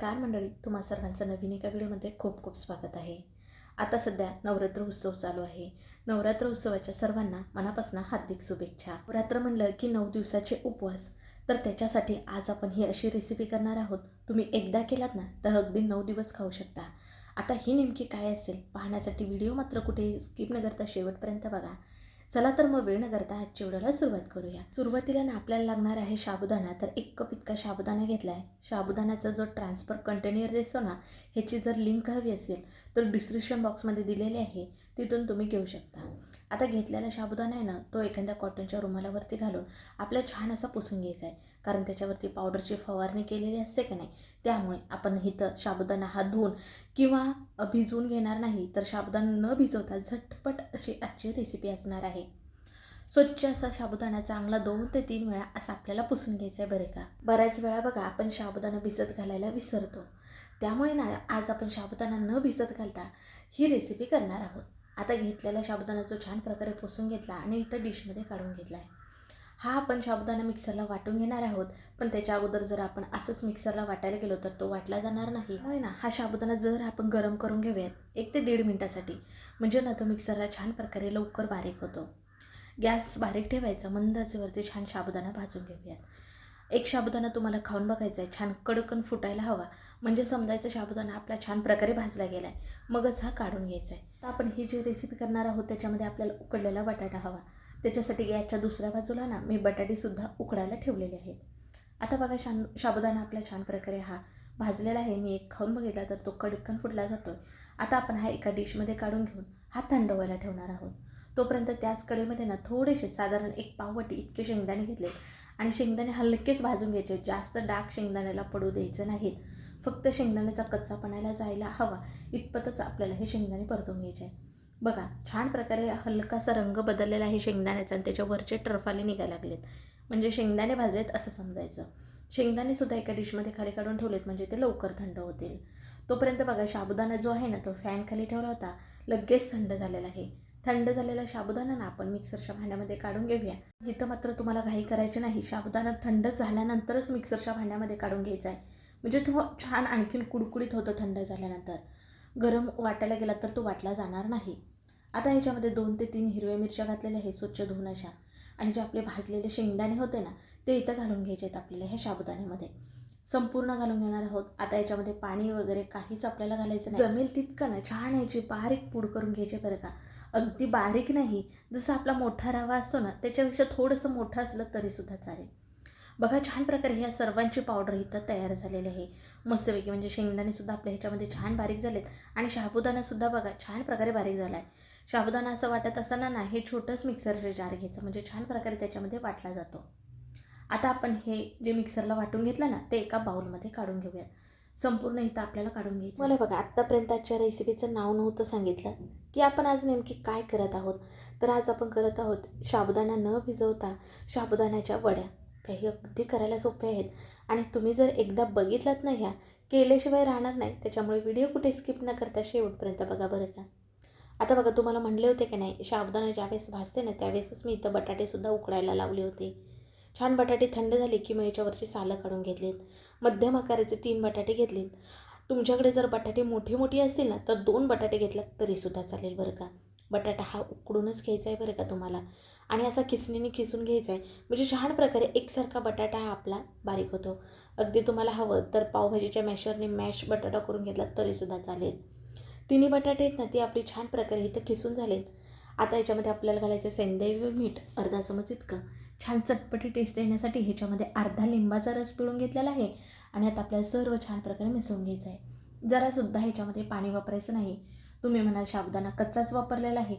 नमस्कार मंडळी तुम्हा सर्वांचं नवीन एका व्हिडिओमध्ये खूप खूप स्वागत आहे. आता सध्या नवरात्र उत्सव चालू आहे. नवरात्र उत्सवाच्या सर्वांना मनापासून हार्दिक शुभेच्छा. नवरात्र म्हणलं की नऊ दिवसाचे उपवास. तर त्याच्यासाठी आज आपण ही अशी रेसिपी करणार आहोत. तुम्ही एकदा केलात ना तर अगदी नऊ दिवस खाऊ शकता. आता ही नेमकी काय असेल पाहण्यासाठी व्हिडिओ मात्र कुठे स्किप न करता शेवटपर्यंत बघा. चला तर मग वेळ न करता आजच्या व्हिडिओला सुरुवात करूया. सुरुवातीला ना आपल्याला लागणार आहे साबुदाणा. तर एक कप इतका साबुदाणा घेतला आहे साबुदाण्याचा जो ट्रान्सफर कंटेनर दिसतो ना ह्याची जर लिंक हवी असेल तर डिस्क्रिप्शन बॉक्समध्ये दिलेली आहे. तिथून तुम्ही घेऊ शकता. आता घेतलेला शाबुदाना आहे ना तो एखाद्या कॉटनच्या रुमालावरती घालून आपला छान असा पुसून घ्यायचा आहे. कारण त्याच्यावरती पावडरची फवारणी केलेली असते का नाही त्यामुळे आपण इथं साबुदाणा हा धुवून किंवा भिजवून घेणार नाही तर साबुदाणा न भिजवता झटपट अशी आजची रेसिपी असणार आहे. स्वच्छ असा साबुदाणा चांगला दोन ते तीन वेळा असा आपल्याला पुसून घ्यायचा आहे बरे का. बऱ्याच वेळा बघा आपण साबुदाणा भिजत घालायला विसरतो. त्यामुळे ना आज आपण साबुदाणा न भिजत घालता ही रेसिपी करणार आहोत. आता घेतलेला साबुदाणा जो छान प्रकारे पुसून घेतला आणि इथं डिशमध्ये काढून घेतला आहे हा आपण साबुदाणा मिक्सरला वाटून घेणार आहोत पण त्याच्या अगोदर जर आपण असंच मिक्सरला वाटायला गेलो तर तो वाटला जाणार नाही. होय ना? हा साबुदाणा जर आपण गरम करून घेऊयात एक ते दीड मिनटासाठी. म्हणजे ना तो मिक्सरला छान प्रकारे लवकर बारीक होतो. गॅस बारीक ठेवायचा मंदाचेवरती छान साबुदाणा भाजून घेऊयात. एक साबुदाणा तुम्हाला खाऊन बघायचा आहे छान कडकन फुटायला हवा. म्हणजे समजायचं साबुदाणा आपला छान प्रकारे भाजला गेला आहे मगच हा काढून घ्यायचा आहे तर आपण ही जी रेसिपी करणार आहोत त्याच्यामध्ये आपल्याला उकडलेला बटाटा हवा. त्याच्यासाठी गॅसच्या दुसऱ्या बाजूला ना मी बटाटेसुद्धा उकडायला ठेवलेले आहेत. आता बघा शान साबुदाणा आपला छान प्रकारे हा भाजलेला आहे. मी एक खाऊन बघितला तर तो कडकन फुटला जातो आता आपण हा एका डिशमध्ये काढून घेऊन हा थंड व्हायला ठेवणार आहोत. तोपर्यंत त्याच कडीमध्ये ना थोडेसे साधारण एक पाववाटी इतके शेंगदाणे घेतले आणि शेंगदाणे हलकेच भाजून घ्यायचे. जास्त डाग शेंगदाण्याला पडू द्यायचं नाहीत. फक्त शेंगदाण्याचा कच्चापणाला जायला हवा. इतपतच आपल्याला हे शेंगदाणे परतून घ्यायचे आहे बघा छान प्रकारे हलकासा रंग बदललेला आहे शेंगदाण्याचा आणि त्याच्यावरचे टर्फाले निघायला लागलेत. म्हणजे शेंगदाणे भाजलेत असं समजायचं. शेंगदाणेसुद्धा एका डिशमध्ये खाली काढून ठेवलेत म्हणजे ते लवकर थंड होतील. तोपर्यंत बघा साबुदाणा जो आहे ना तो फॅन खाली ठेवला होता. लगेच थंड झालेला आहे. थंड झालेला साबुदाणा ना आपण मिक्सरच्या भांड्यामध्ये काढून घेऊया. इथं मात्र तुम्हाला घाई करायची नाही. साबुदाणा थंड झाल्यानंतरच मिक्सरच्या भांड्यामध्ये काढून घ्यायचा आहे. म्हणजे तो छान आणखीन कुडकुडीत होतं थंड झाल्यानंतर. गरम वाटायला गेला तर तो वाटला जाणार नाही. आता ह्याच्यामध्ये दोन ते तीन हिरव्या मिरच्या घातलेल्या हे स्वच्छ धुवून अशा. आणि जे आपले भाजलेले शेंगदाणे होते ना ते इथं घालून घ्यायचे आहेत आपल्याला ह्या साबुदाण्यामध्ये. संपूर्ण घालून घेणार आहोत. आता याच्यामध्ये पाणी वगैरे काहीच आपल्याला घालायचं जमेल तितकं ना छान याची बारीक पूड करून घ्यायचे बरं का. अगदी बारीक नाही जसं आपला मोठा रवा असतो ना त्याच्यापेक्षा थोडंसं मोठं असलं तरीसुद्धा चालेल. बघा छान प्रकारे ह्या सर्वांची पावडर इथं तयार झालेली आहे. मस्तपैकी म्हणजे शेंगदाणेसुद्धा आपल्या ह्याच्यामध्ये छान बारीक झालेत. आणि शाबुदाणासुद्धा बघा छान प्रकारे बारीक झाला आहे शाबुदाणा असं वाटत असताना ना हे छोटंच मिक्सरचे जार घ्यायचं. म्हणजे छान प्रकारे त्याच्यामध्ये वाटला जातो. आता आपण हे जे मिक्सरला वाटून घेतलं ना ते एका बाउलमध्ये काढून घेऊयात संपूर्ण इथं आपल्याला काढून घ्यायचं. मला बघा आत्तापर्यंत आजच्या रेसिपीचं नाव नव्हतं सांगितलं की आपण आज नेमकी काय करत आहोत. तर आज आपण करत आहोत साबुदाणा न भिजवता साबुदाण्याच्या वड्या. काही अगदी करायला सोपे आहेत. आणि तुम्ही जर एकदा बघितलात ना ह्या केल्याशिवाय राहणार नाही. त्याच्यामुळे व्हिडिओ कुठे स्किप न करता शेवटपर्यंत बघा बरं का. आता बघा तुम्हाला म्हणले होते की नाही शाबदाना ज्यावेळेस भाजते ना त्यावेळेसच मी इथं बटाटेसुद्धा उकडायला लावले होते. छान बटाटे थंड झाले की मग याच्यावरची सालं काढून घेतलीत. मध्यम आकाराचे तीन बटाटे घेतलेत. तुमच्याकडे जर बटाटे मोठी मोठी असतील ना तर दोन बटाटे घेतलात तरीसुद्धा चालेल बरं का. बटाटा हा उकडूनच घ्यायचा आहे बरं का तुम्हाला. आणि असा खिसणीने खिसून घ्यायचा आहे. म्हणजे छान प्रकारे एकसारखा बटाटा हा आपला बारीक होतो. अगदी तुम्हाला हवं तर पावभाजीच्या मॅशरने मॅश बटाटा करून घेतला तरीसुद्धा चालेल. तिन्ही बटाटे आहेत ना ती आपली छान प्रकारे इथं खिसून झालेत. आता याच्यामध्ये आपल्याला घालायचं सेंदैव मीठ अर्धा चमच इतकं. छान चटपटी टेस्ट येण्यासाठी ह्याच्यामध्ये अर्धा लिंबाचा रस पिळून घेतलेला आहे आणि आता आपल्याला सर्व छान प्रकारे मिसळून घ्यायचं आहे. जरासुद्धा ह्याच्यामध्ये पाणी वापरायचं नाही. तुम्ही म्हणाल साबुदाणा कच्चाच वापरलेला आहे.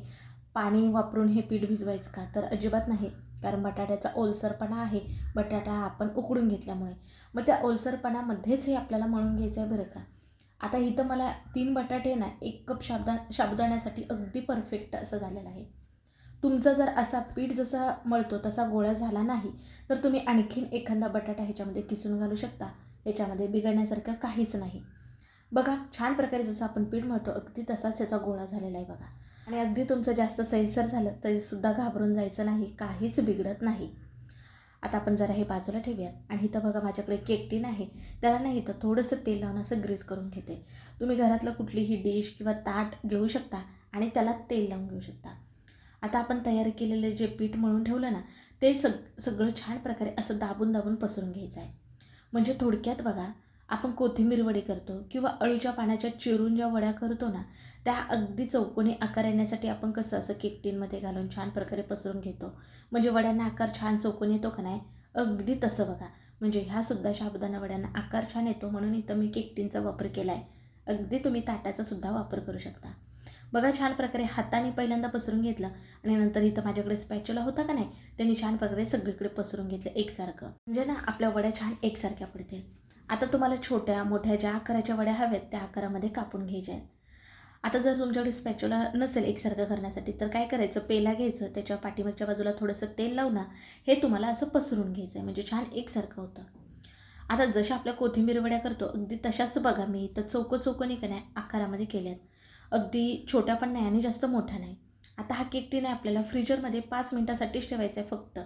पाणी वापरून हे पीठ भिजवायचं का? तर अजिबात नाही. कारण बटाट्याचा ओलसरपणा आहे. बटाटा आपण उकडून घेतल्यामुळे. मग त्या ओलसरपणामध्येच हे आपल्याला मळून घ्यायचं आहे बरं का? आता इथं मला तीन बटाटे ना एक कप शाबदा शाबदाण्यासाठी अगदी परफेक्ट असं झालेलं आहे. तुमचा जर असा पीठ जसा मळतो तसा गोळा झाला नाही तर तुम्ही आणखीन एखादा बटाटा ह्याच्यामध्ये किसून घालू शकता. ह्याच्यामध्ये बिघडण्यासारखं काहीच नाही. बघा छान प्रकारे जसं आपण पीठ मळतो अगदी तसाच ह्याचा गोळा झालेला आहे बघा. आणि अगदी तुमचं जास्त सैलसर झालं तरीसुद्धा घाबरून जायचं नाही काहीच बिघडत नाही. आता आपण जरा हे बाजूला ठेवूयात. आणि इथं बघा माझ्याकडे केक टीन आहे. त्याला नाही इथं थोडंसं तेल लावून असं ग्रीस करून घेते. तुम्ही घरातलं कुठलीही डिश किंवा ताट घेऊ शकता आणि त्याला तेल लावून घेऊ शकता. आता आपण तयार केलेलं जे पीठ मळून ठेवलं ना ते सग सगळं छान प्रकारे असं दाबून दाबून पसरून घ्यायचं आहे. म्हणजे थोडक्यात बघा आपण कोथिंबीर वडी करतो किंवा अळूच्या पाण्याच्या चिरून ज्या वड्या करतो ना त्या अगदी चौकोनी आकार येण्यासाठी आपण कसं असं केक टीनमध्ये घालून छान प्रकारे पसरून घेतो. म्हणजे वड्यांना आकार छान चौकोनी येतो का नाही अगदी तसं बघा. म्हणजे ह्यासुद्धा शाबदाना वड्यांना आकार छान येतो म्हणून इथं मी केक टीनचा वापर केला आहे अगदी तुम्ही ताटाचा सुद्धा वापर करू शकता. बघा छान प्रकारे हाताने पहिल्यांदा पसरून घेतलं आणि नंतर इथं माझ्याकडे स्पॅच्युला होता का नाही त्यांनी छान प्रकारे सगळीकडे पसरून घेतलं एकसारखं. म्हणजे ना आपल्या वड्या छान एकसारख्या पडतील. आता तुम्हाला छोट्या मोठ्या ज्या आकाराच्या वड्या हव्यात त्या आकारामध्ये कापून घ्यायच्या आहेत. आता जर तुमच्याकडे स्पॅच्युला नसेल एकसारखं करण्यासाठी तर काय करायचं? पेला घ्यायचं त्याच्या पाठीमागच्या बाजूला थोडंसं तेल लावणं हे तुम्हाला असं पसरून घ्यायचं आहे. म्हणजे छान एकसारखं होतं. आता जशा आपल्या कोथिंबीर वड्या करतो अगदी तशाच बघा मी तर चौकं चौकं का नाही आकारामध्ये केल्यात. अगदी छोट्या पण नाही आणि जास्त मोठा नाही. आता हा केक टीन आहे आपल्याला फ्रीजरमध्ये पाच मिनटासाठीच ठेवायचा आहे फक्त.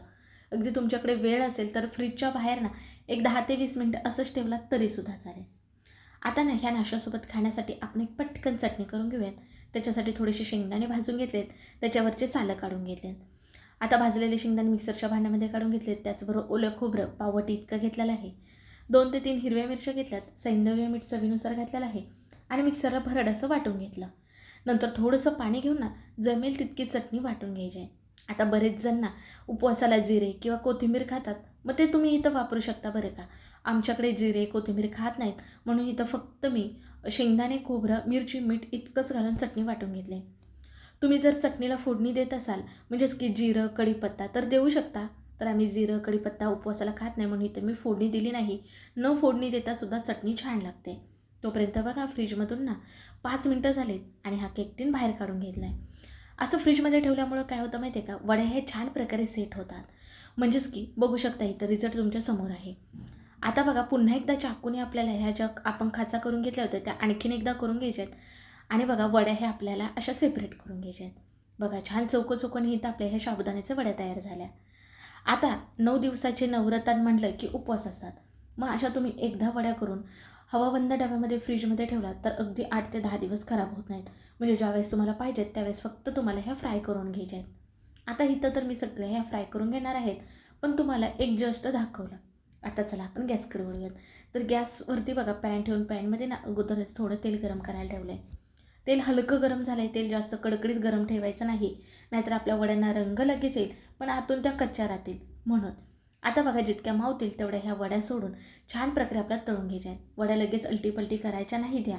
अगदी तुमच्याकडे वेळ असेल तर फ्रीजच्या बाहेर ना एक दहा ते वीस मिनटं असंच ठेवला तरीसुद्धा चालेल. आता ना ह्या नाश्त्यासोबत खाण्यासाठी आपण एक पटकन चटणी करून घेऊयात. त्याच्यासाठी थोडेसे शेंगदाणे भाजून घेतलेत. त्याच्यावरचे सालं काढून घेतलेत. आता भाजलेले शेंगदाणे मिक्सरच्या भांड्यामध्ये काढून घेतलेत. त्याचबरोबर ओलं खोबरं पावटी इतकं घेतलेलं आहे. दोन ते तीन हिरव्या मिरच्या घेतल्यात. सैंदव्य मीठ चवीनुसार घातलेलं आहे. आणि मिक्सरला भरड असं वाटून घेतलं. नंतर थोडंसं पाणी घेऊन ना जमेल तितकी चटणी वाटून घ्यायची आहे. आता बरेच जण ना उपवासाला जिरे किंवा कोथिंबीर खातात. मग ते तुम्ही इथं वापरू शकता बरं का? आमच्याकडे जिरे कोथिंबीर खात नाहीत. म्हणून इथं फक्त मी शेंगदाणे खोबरं मिरची मीठ इतकंच घालून चटणी वाटून घेतली. तुम्ही जर चटणीला फोडणी देत असाल म्हणजेच की जिरं कढीपत्ता तर देऊ शकता. तर आम्ही जिरं कढीपत्ता उपवासाला खात नाही म्हणून इथं मी फोडणी दिली नाही. न फोडणी देतासुद्धा चटणी छान लागते. तोपर्यंत बघा फ्रीजमधून ना पाच मिनटं झालीत आणि हा केक टीन बाहेर काढून घेतला आहे असं फ्रीजमध्ये ठेवल्यामुळं काय होतं माहिती आहे का? वड्या हे छान प्रकारे सेट होतात. म्हणजेच की बघू शकता इथं रिझल्ट तुमच्यासमोर आहे. आता बघा पुन्हा एकदा चाकूने आपल्याला ह्या ज्या आपण खाचा करून घेतल्या होत्या त्या आणखीन एकदा करून घ्यायच्यात. आणि बघा वड्या हे आपल्याला अशा सेपरेट करून घ्यायच्या आहेत बघा छान चौकं चौकोनी इथं आपल्या ह्या साबुदाण्याच्या वड्या तयार झाल्या. आता नऊ दिवसाचे नवरत्न म्हटलं की उपवास असतात. मग अशा तुम्ही एकदा वड्या करून हवाबंद डब्यामध्ये फ्रीजमध्ये ठेवला तर अगदी आठ ते दहा दिवस खराब होत नाहीत. म्हणजे ज्यावेळेस तुम्हाला पाहिजेत त्यावेळेस फक्त तुम्हाला ह्या फ्राय करून घ्यायच्या आहेत. आता इथं तर मी सगळ्या ह्या फ्राय करून घेणार आहेत पण तुम्हाला एक जस्ट दाखवलं. आता चला आपण गॅसकडे वळूयात. तर गॅसवरती बघा पॅन ठेवून पॅनमध्ये ना अगोदरच थोडं तेल गरम करायला ठेवलं आहे तेल हलकं गरम झालं आहे तेल जास्त कडकडीत गरम ठेवायचं नाही. नाहीतर आपल्या वड्यांना रंग लगेच येईल पण आतून त्या कच्च्या राहतील. म्हणून आता बघा जितक्या मावतील तेवढ्या ह्या वड्या सोडून छान प्रकारे आपल्या तळून घ्यायच्या आहेत वड्या लगेच अलटीपलटी करायच्या नाही द्या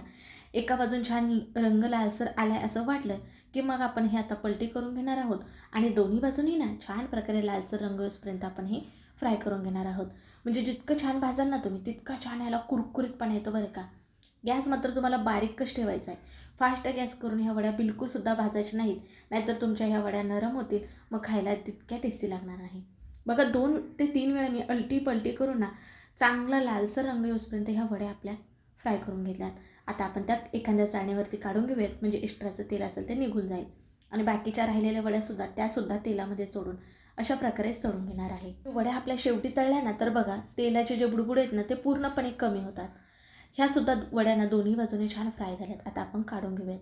एका बाजून छान रंग लालसर आलाय असं वाटलं की मग आपण हे आता पलटी करून घेणार आहोत. आणि दोन्ही बाजूनी ना छान प्रकारे लालसर रंग येऊसपर्यंत आपण हे फ्राय करून घेणार आहोत. म्हणजे जितकं छान भाजाल ना तुम्ही तितका छान ह्याला कुरकुरीतपणा येतो बरं का. गॅस मात्र तुम्हाला बारीकच ठेवायचा आहे. फास्ट गॅस करून ह्या वड्या बिलकुलसुद्धा भाजायच्या नाहीत. नाहीतर तुमच्या ह्या वड्या नरम होतील मग खायला तितक्या टेस्टी लागणार नाही बघा दोन ते तीन वेळा मी अलटी पलटी करून ना चांगला लालसर रंग येऊसपर्यंत ह्या वड्या आपल्या फ्राय करून घेतल्यात. आता आपण त्यात एखाद्या चाळणीवरती काढून घेऊयात म्हणजे एक्स्ट्राचं तेल असेल ते निघून जाईल. आणि बाकीच्या राहिलेल्या वड्यासुद्धा त्यासुद्धा तेलामध्ये सोडून अशा प्रकारे सोडून घेणार आहे. वड्या आपल्या शेवटी तळल्या ना तर बघा तेलाचे जे बुडबुड आहेत ना ते पूर्णपणे कमी होतात. ह्यासुद्धा वड्यांना दोन्ही बाजूने छान फ्राय झाल्यात. आता आपण काढून घेऊयात.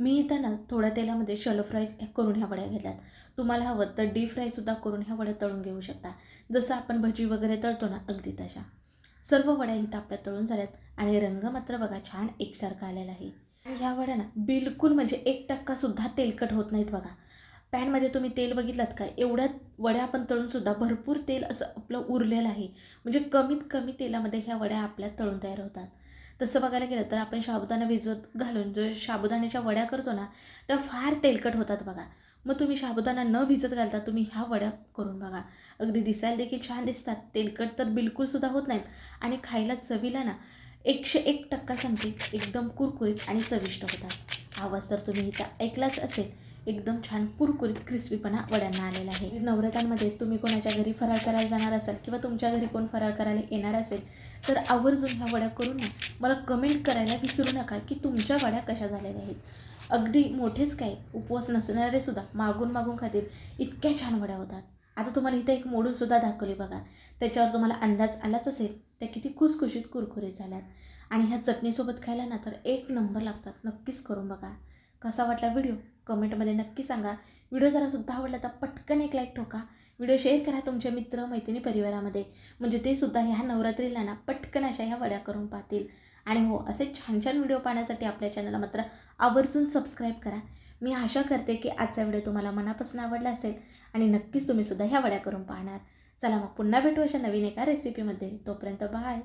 मी इथं ना थोड्या तेलामध्ये शलो फ्राय करून ह्या वड्या घेतल्यात. तुम्हाला हवं तर डीप फ्रायसुद्धा करून ह्या वड्या तळून घेऊ शकता. जसं आपण भजी वगैरे तळतो ना अगदी तशा. सर्व वड्या इथं आपल्या तळून झाल्यात आणि रंग मात्र बघा छान एकसारखा आलेला आहे. आणि ह्या वड्या ना बिलकुल म्हणजे एक टक्कासुद्धा तेलकट होत नाहीत बघा. पॅनमध्ये तुम्ही तेल बघितलात का? एवढ्या वड्या आपण तळूनसुद्धा भरपूर तेल असं आपलं उरलेलं आहे. म्हणजे कमीत कमी तेलामध्ये ह्या वड्या आपल्या तळून तयार होतात. तसं बघायला गेलं तर आपण साबुदाणा भिजत घालून जो साबुदाण्याच्या वड्या करतो ना त्या फार तेलकट होतात बघा. मग तुम्ही साबुदाणा न भिजत घालता तुम्ही ह्या वड्या करून बघा. अगदी दिसायला देखील छान दिसतात. तेलकट तर बिलकुलसुद्धा होत नाहीत. आणि खायला चवीला ना एकशे एक टक्का सांगते एकदम कुरकुरीत आणि चविष्ट होतात. आवाज तर तुम्ही इथं ऐकलाच असेल. एकदम छान कुरकुरीत क्रिस्पीपणा वड्यांना आलेला आहे. नवरात्रांमध्ये तुम्ही कोणाच्या घरी फराळ करायला जाणार असाल किंवा तुमच्या घरी कोण फराळ करायला येणार असेल तर आवर्जून ह्या वड्या करून ना मला कमेंट करायला विसरू नका की तुमच्या वड्या कशा झालेल्या आहेत. अगदी मोठेच काय उपवास नसणारे सुद्धा मागून मागून खातील इतक्या छान वड्या होतात. आता तुम्हाला इथं एक मोडूनसुद्धा दाखवली बघा. त्याच्यावर तुम्हाला अंदाज आलाच असेल त्या किती खुसखुशीत कुरकुरीत झाल्यात. आणि ह्या चटणीसोबत खायला ना तर एक नंबर लागतात नक्कीच करून बघा. कसा वाटला व्हिडिओ? कमेंटमध्ये नक्की सांगा. व्हिडिओ जरा सुद्धा आवडला तर पटकन एक लाईक ठोका. व्हिडिओ शेअर करा तुमच्या मित्र मैत्रिणी परिवारामध्ये. म्हणजे ते सुद्धा ह्या नवरात्रीला ना पटकन अशा ह्या वड्या करून पाहतील. आणि हो असे छान छान व्हिडिओ पाहण्यासाठी आपल्या चॅनलला मात्र आवर्जून सबस्क्राईब करा. मी आशा करते की आजचा व्हिडिओ तुम्हाला मनापासून आवडला असेल आणि नक्कीच तुम्ही सुद्धा ह्या वड्या करून पाहणार. चला मग पुन्हा भेटू अशा नवीन एका रेसिपीमध्ये तोपर्यंत बाय